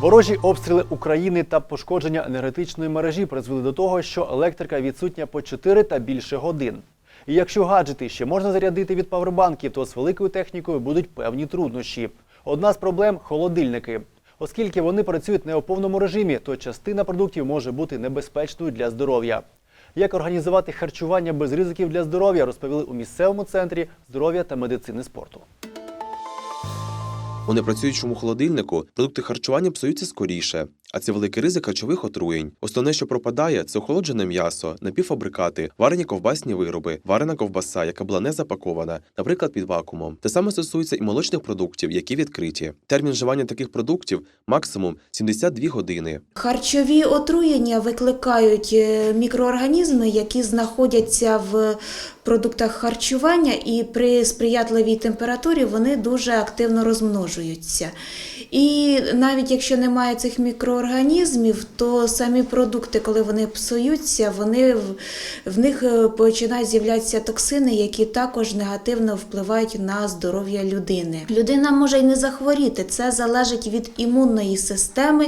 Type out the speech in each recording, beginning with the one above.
Ворожі обстріли України та пошкодження енергетичної мережі призвели до того, що електрика відсутня по 4 та більше годин. І якщо гаджети ще можна зарядити від павербанків, то з великою технікою будуть певні труднощі. Одна з проблем холодильники. Оскільки вони працюють не у повному режимі, то частина продуктів може бути небезпечною для здоров'я. Як організувати харчування без ризиків для здоров'я, розповіли у місцевому центрі здоров'я та медицини спорту. У непрацюючому холодильнику продукти харчування псуються скоріше, а це великий ризик харчових отруєнь. Основне, що пропадає, це охолоджене м'ясо, напівфабрикати, варені ковбасні вироби, варена ковбаса, яка була не запакована, наприклад, під вакуумом. Те саме стосується і молочних продуктів, які відкриті. Термін вживання таких продуктів максимум 72 години. Харчові отруєння викликають е, мікроорганізми, які знаходяться в продуктах харчування, і при сприятливій температурі вони дуже активно розмножуються. І навіть якщо немає цих мікроорганізмів, то самі продукти, коли вони псуються, вони в, них е, починають з'являтися токсини, які також негативно впливають на здоров'я людини. Людина може й не захворіти, це залежить від імунної системи.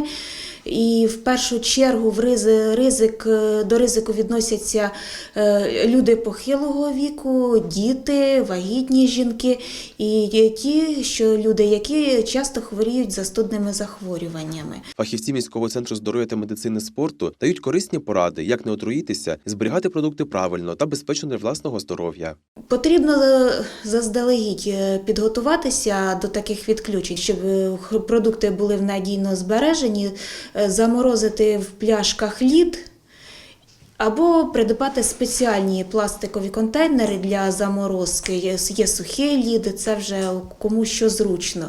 І в першу чергу в ризи- ризик, е, до ризику відносяться е, люди похилого віку, діти, вагітні жінки і ті, що люди, які часто хворіють застудними захворюваннями. Фахівці міського центру здоров'я та медицини спорту дають корисні поради, як не отруїтися, зберігати продукти правильно та безпечно для власного здоров'я. Потрібно е, заздалегідь підготуватися до таких відключень, щоб продукти були надійно збережені, заморозити в пляшках лід. Або придбати спеціальні пластикові контейнери для заморозки. Є, сухі ліди, це вже кому що зручно.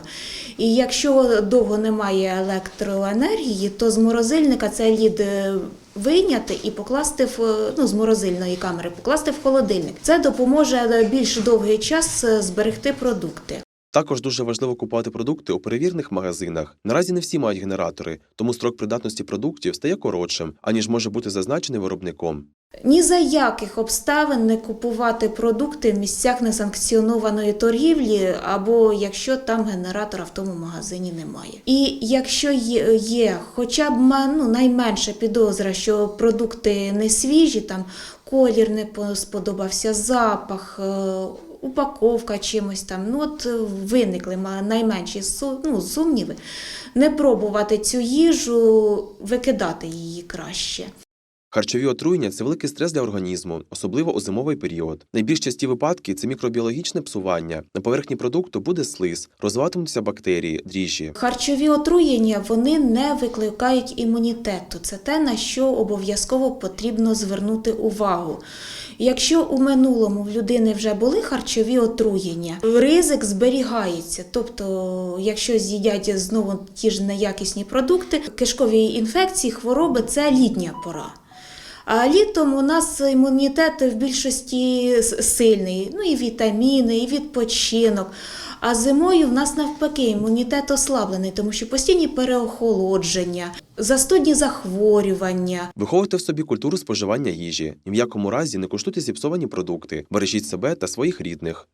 І якщо довго немає електроенергії, то з морозильника цей лід е, вийняти і покласти в е, ну, з морозильної камери, покласти в холодильник. Це допоможе е, більш довгий час е, зберегти продукти. Також дуже важливо купувати продукти у перевірених магазинах. Наразі не всі мають генератори, тому строк придатності продуктів стає коротшим, аніж може бути зазначений виробником. Ні за яких обставин не купувати продукти в місцях несанкціонованої торгівлі, або якщо там генератора в тому магазині немає. І якщо є, хоча б ну, найменша підозра, що продукти не свіжі, там колір не сподобався, запах. Упаковка чимось там, ну от е, виникли найменші ну, сумніви, не пробувати цю їжу, викидати її краще. Харчові отруєння це великий стрес для організму, особливо у зимовий період. Найбільш часті випадки це мікробіологічне псування. На поверхні продукту буде слиз, розвиватимуться бактерії, дріжджі. Харчові отруєння вони не викликають імунітету. Це те, на що обов'язково потрібно звернути увагу. Якщо у минулому в людини вже були харчові отруєння, ризик зберігається. Тобто, якщо з'їдять знову ті ж неякісні продукти, кишкові інфекції, хвороби це літня пора. А літом у нас імунітет в більшості сильний, ну і вітаміни, і відпочинок. А зимою в нас навпаки імунітет ослаблений, тому що постійні переохолодження, застудні захворювання. Виховуйте в собі культуру споживання їжі. Ні в якому разі не куштуйте зіпсовані продукти, бережіть себе та своїх рідних.